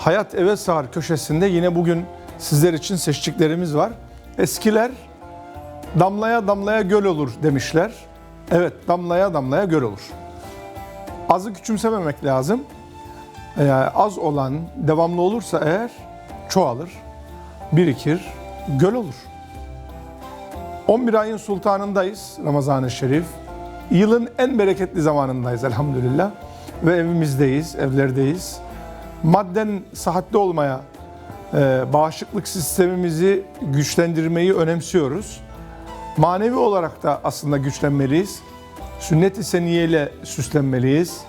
Hayat Eve Sağır köşesinde yine bugün sizler için seçtiklerimiz var. Eskiler damlaya damlaya göl olur demişler. Evet damlaya damlaya göl olur. Azı küçümsememek lazım. Ee, az olan devamlı olursa eğer çoğalır, birikir, göl olur. 11 ayın sultanındayız Ramazan-ı Şerif. Yılın en bereketli zamanındayız elhamdülillah. Ve evimizdeyiz, evlerdeyiz. Madden sıhhatli olmaya, e, bağışıklık sistemimizi güçlendirmeyi önemsiyoruz. Manevi olarak da aslında güçlenmeliyiz. Sünnet-i seniye ile süslenmeliyiz.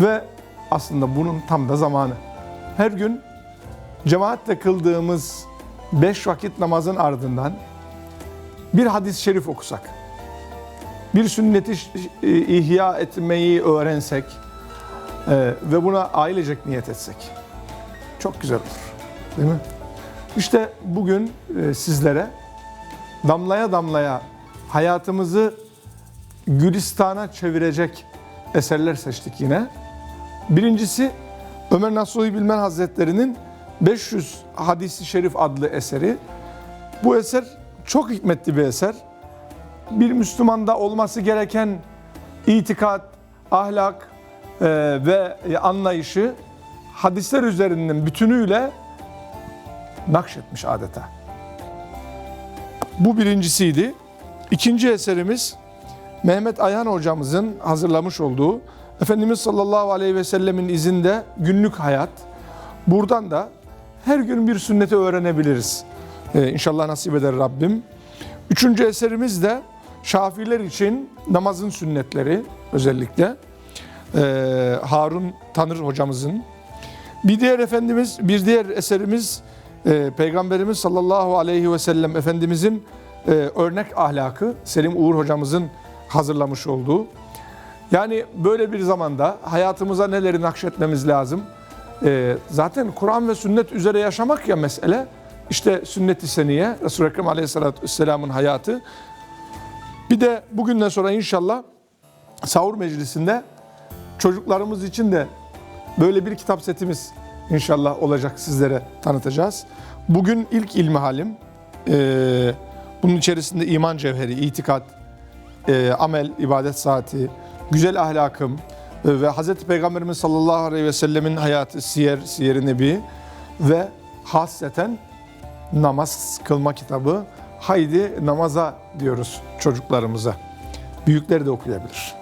Ve aslında bunun tam da zamanı. Her gün cemaatle kıldığımız beş vakit namazın ardından bir hadis-i şerif okusak, bir sünneti ihya etmeyi öğrensek e, ve buna ailecek niyet etsek çok güzel olur. Değil mi? İşte bugün e, sizlere damlaya damlaya hayatımızı Gülistan'a çevirecek eserler seçtik yine. Birincisi Ömer Nasuhi Bilmen Hazretleri'nin 500 Hadisi Şerif adlı eseri. Bu eser çok hikmetli bir eser. Bir Müslümanda olması gereken itikat, ahlak ve anlayışı hadisler üzerinden bütünüyle nakşetmiş adeta. Bu birincisiydi. İkinci eserimiz Mehmet Ayhan hocamızın hazırlamış olduğu Efendimiz sallallahu aleyhi ve sellemin izinde günlük hayat. Buradan da her gün bir sünneti öğrenebiliriz. Ee, inşallah nasip eder Rabbim. Üçüncü eserimiz de Şafiler için namazın sünnetleri özellikle. Ee, Harun Tanır hocamızın. Bir diğer efendimiz, bir diğer eserimiz e, Peygamberimiz sallallahu aleyhi ve sellem Efendimizin e, örnek ahlakı Selim Uğur hocamızın hazırlamış olduğu. Yani böyle bir zamanda hayatımıza neleri nakşetmemiz lazım? Ee, zaten Kur'an ve sünnet üzere yaşamak ya mesele. İşte sünnet-i seniye, Resul-i Ekrem Aleyhisselatü Vesselam'ın hayatı. Bir de bugünden sonra inşallah sahur meclisinde çocuklarımız için de böyle bir kitap setimiz inşallah olacak sizlere tanıtacağız. Bugün ilk ilmi halim. Ee, bunun içerisinde iman cevheri, itikat, e, amel, ibadet saati, güzel ahlakım e, ve Hz. Peygamberimiz sallallahu aleyhi ve sellemin hayatı, siyer, siyer-i nebi ve hasreten namaz kılma kitabı. Haydi namaza diyoruz çocuklarımıza. Büyükler de okuyabilir.